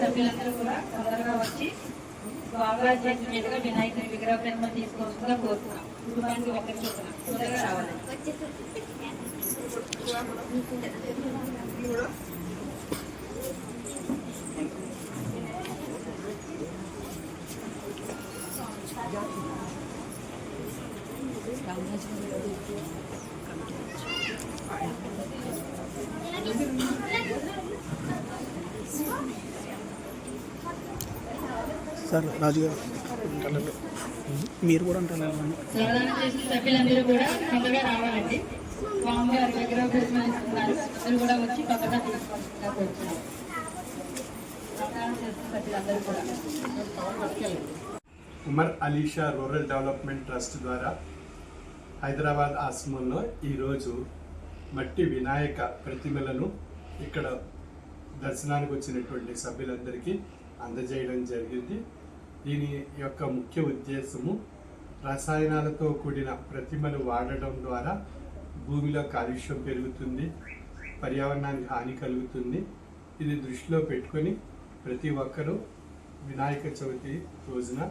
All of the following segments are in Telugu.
సభ్యులందరూ కూడా తొందరగా వచ్చి బాగా వినాయకుని విగ్రహ ప్రతిమ తీసుకోవాల్సిందిగా కోరుతున్నాం. కుటుంబానికి ఒకరి చూస్తున్నాం తొందరగా రావాలి. సార్ రాజు గారు. అంటారు మీరు కూడా అంటారు? సభ్యులందరూ కూడా తొందరగా రావాలండి. స్వామివారి అందరూ కూడా వచ్చి తొందరగా సభ్యులందరూ కూడా. Umar Alisha rural development trust ద్వారా హైదరాబాద్ ఆశ్రమంలో ఈరోజు మట్టి వినాయక ప్రతిమలను ఇక్కడ దర్శనానికి వచ్చినటువంటి సభ్యులందరికీ అందజేయడం జరిగింది. దీని యొక్క ముఖ్య ఉద్దేశము రసాయనాలతో కూడిన ప్రతిమలు వాడడం ద్వారా భూమిలో కాలుష్యం పెరుగుతుంది పర్యావరణానికి హాని కలుగుతుంది. ఇది దృష్టిలో పెట్టుకొని ప్రతి ఒక్కరూ వినాయక చవితి రోజున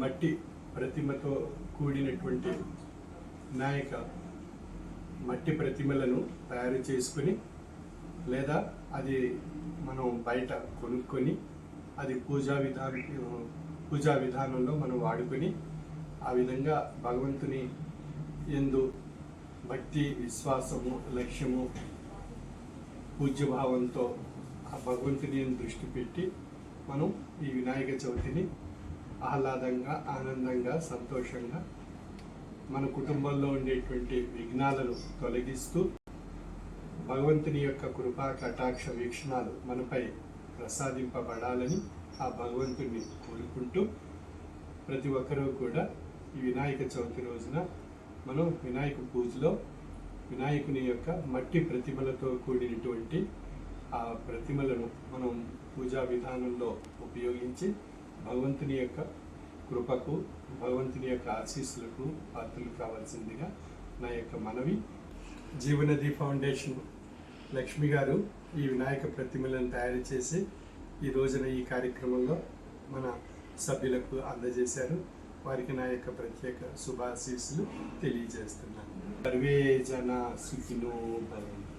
మట్టి ప్రతిమతో కూడినటువంటి వినాయక మట్టి ప్రతిమలను తయారు చేసుకుని లేదా అది మనం బయట కొనుక్కొని అది పూజా విధాన పూజా విధానంలో మనం వాడుకొని ఆ విధంగా భగవంతుని ఎందు భక్తి విశ్వాసము లక్ష్యము పూజ్యభావంతో ఆ భగవంతుని దృష్టి పెట్టి మనం ఈ వినాయక చవితిని ఆహ్లాదంగా ఆనందంగా సంతోషంగా మన కుటుంబంలో ఉండేటువంటి విఘ్నాలను తొలగిస్తూ భగవంతుని యొక్క కృపా కటాక్ష వీక్షణాలు మనపై ప్రసాదింపబడాలని ఆ భగవంతుణ్ణి కోరుకుంటూ ప్రతి ఒక్కరూ కూడా ఈ వినాయక చవితి రోజున మనం వినాయక పూజలో వినాయకుని యొక్క మట్టి ప్రతిమలతో కూడినటువంటి ఆ ప్రతిమలను మనం పూజా విధానంలో ఉపయోగించి భగవంతుని యొక్క కృపకు భగవంతుని యొక్క ఆశీస్సులకు పాత్రలు కావాల్సిందిగా నా యొక్క మనవి జీవనది ఫౌండేషన్ లక్ష్మి గారు ఈ వినాయక ప్రతిమలను తయారు చేసి ఈ రోజున ఈ కార్యక్రమంలో మన సభ్యులకు అందజేశారు. వారికి నా యొక్క ప్రత్యేక శుభాశీస్సులు తెలియజేస్తున్నాను. సర్వే జన సుఖినో భవంతు.